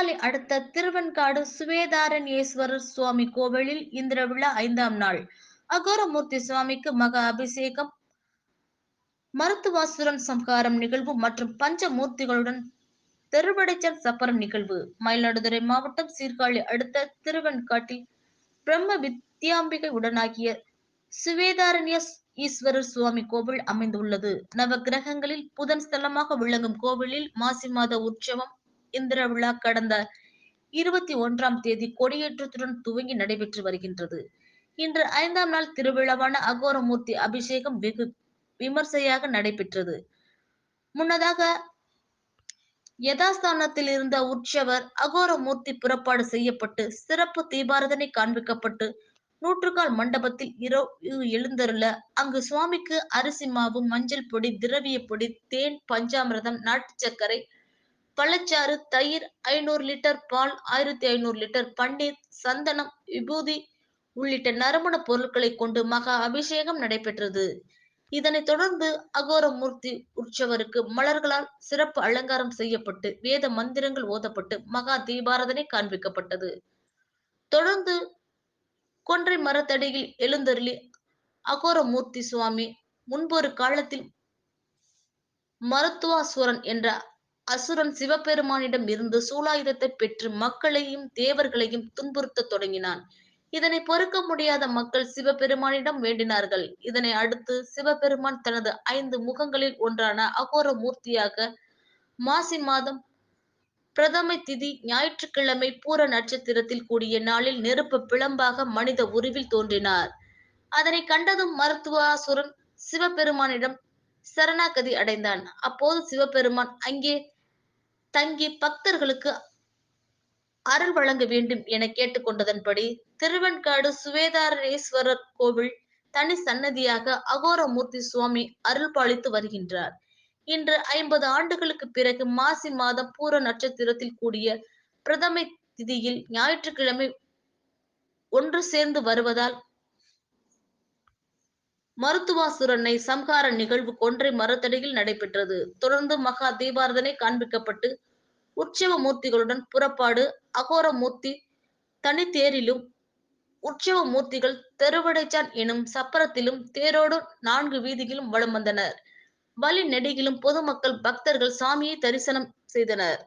சீர்காழி அடுத்த திருவெண்காடு சுவேதாரண்யேஸ்வரர் சுவாமி கோவிலில் இந்திர விழா ஐந்தாம் நாள். அகோரமூர்த்தி சுவாமிக்கு மகா அபிஷேகம். மருத்துவாசுரன் சம்ஹாரம் நிகழ்வு மற்றும் பஞ்சமூர்த்திகளுடன் தெருவடைச்சல் சப்பரம் நிகழ்வு. மயிலாடுதுறை மாவட்டம் சீர்காழி அடுத்த திருவெண்காட்டில் பிரம்ம வித்யாம்பிகை உடனாகிய சுவேதாரண்ய ஈஸ்வரர் சுவாமி கோவில் அமைந்துள்ளது. நவ கிரகங்களில் புதன் ஸ்தலமாக விளங்கும் கோவிலில் மாசி மாத உற்சவம் இந்திர விழா கடந்த இருபத்தி ஒன்றாம் தேதி கொடியேற்றத்துடன் துவங்கி நடைபெற்று வருகின்றது. இன்று ஐந்தாம் நாள் திருவிழாவான அகோரமூர்த்தி அபிஷேகம் வெகு விமர்சையாக நடைபெற்றது. முன்னதாக யதாஸ்தானத்தில் இருந்த உற்சவர் அகோரமூர்த்தி புறப்பாடு செய்யப்பட்டு சிறப்பு தீபாரதனை காண்பிக்கப்பட்டு நூற்றுக்கால் மண்டபத்தில் இரவு எழுந்தருள அங்கு சுவாமிக்கு அரிசி மாவு மஞ்சள் பொடி திரவிய பொடி தேன் பஞ்சாமிரதம் நாட்டு சர்க்கரை பழச்சாறு தயிர் ஐநூறு லிட்டர் பால் ஆயிரத்தி ஐநூறு லிட்டர் பன்னீர் சந்தனம் விபூதி உள்ளிட்ட நறுமண பொருட்களை கொண்டு மகா அபிஷேகம் நடைபெற்றது. இதனைத் தொடர்ந்து அகோரமூர்த்தி உற்சவருக்கு மலர்களால் சிறப்பு அலங்காரம் செய்யப்பட்டு வேத மந்திரங்கள் ஓதப்பட்டு மகா தீபாரதனை காண்பிக்கப்பட்டது. தொடர்ந்து கொன்றை மரத்தடியில் எழுந்தருளி அகோரமூர்த்தி சுவாமி முன்பொரு காலத்தில் மருத்துவாசுரன் என்ற அசுரன் சிவபெருமானிடம் இருந்து சூலாயுதத்தை பெற்று மக்களையும் தேவர்களையும் துன்புறுத்த தொடங்கினான். இதனை பொறுக்க முடியாத மக்கள் சிவபெருமானிடம் வேண்டினார்கள். இதனை அடுத்து சிவபெருமான் தனது ஐந்து முகங்களில் ஒன்றான அகோர மூர்த்தியாக மாசி மாதம் பிரதமை திதி ஞாயிற்றுக்கிழமை பூர நட்சத்திரத்தில் கூடிய நாளில் நெருப்பு பிளம்பாக மனித உருவில் தோன்றினார். அதனை கண்டதும் மருத்துவாசுரன் சிவபெருமானிடம் சரணாகதி அடைந்தான். அப்போது சிவபெருமான் அங்கே தங்கி பக்தர்களுக்கு அருள் வழங்க வேண்டும் என கேட்டுக்கொண்டதன்படி திருவெண்காடு சுவேதாரணேஸ்வரர் கோவில் தனி சன்னதியாக அகோரமூர்த்தி சுவாமி அருள் பாலித்து வருகின்றார். இன்று ஐம்பது ஆண்டுகளுக்கு பிறகு மாசி மாதம் பூர நட்சத்திரத்தில் கூடிய பிரதமை திதியில் ஞாயிற்றுக்கிழமை ஒன்று சேர்ந்து வருவதால் மருத்துவாசுரனை சம்ஹார நிகழ்வு கொன்றை மரத்தடியில் நடைபெற்றது. தொடர்ந்து மகா தீபாரதனை காண்பிக்கப்பட்டு உற்சவ மூர்த்திகளுடன் புறப்பாடு அகோர மூர்த்தி தனித்தேரிலும் உற்சவ மூர்த்திகள் தெருவடைச்சான் எனும் சப்பரத்திலும் தேரோடு நான்கு வீதியிலும் வலம் வந்தனர். வழி நெடுகிலும் பொதுமக்கள் பக்தர்கள் சாமியை தரிசனம் செய்தனர்.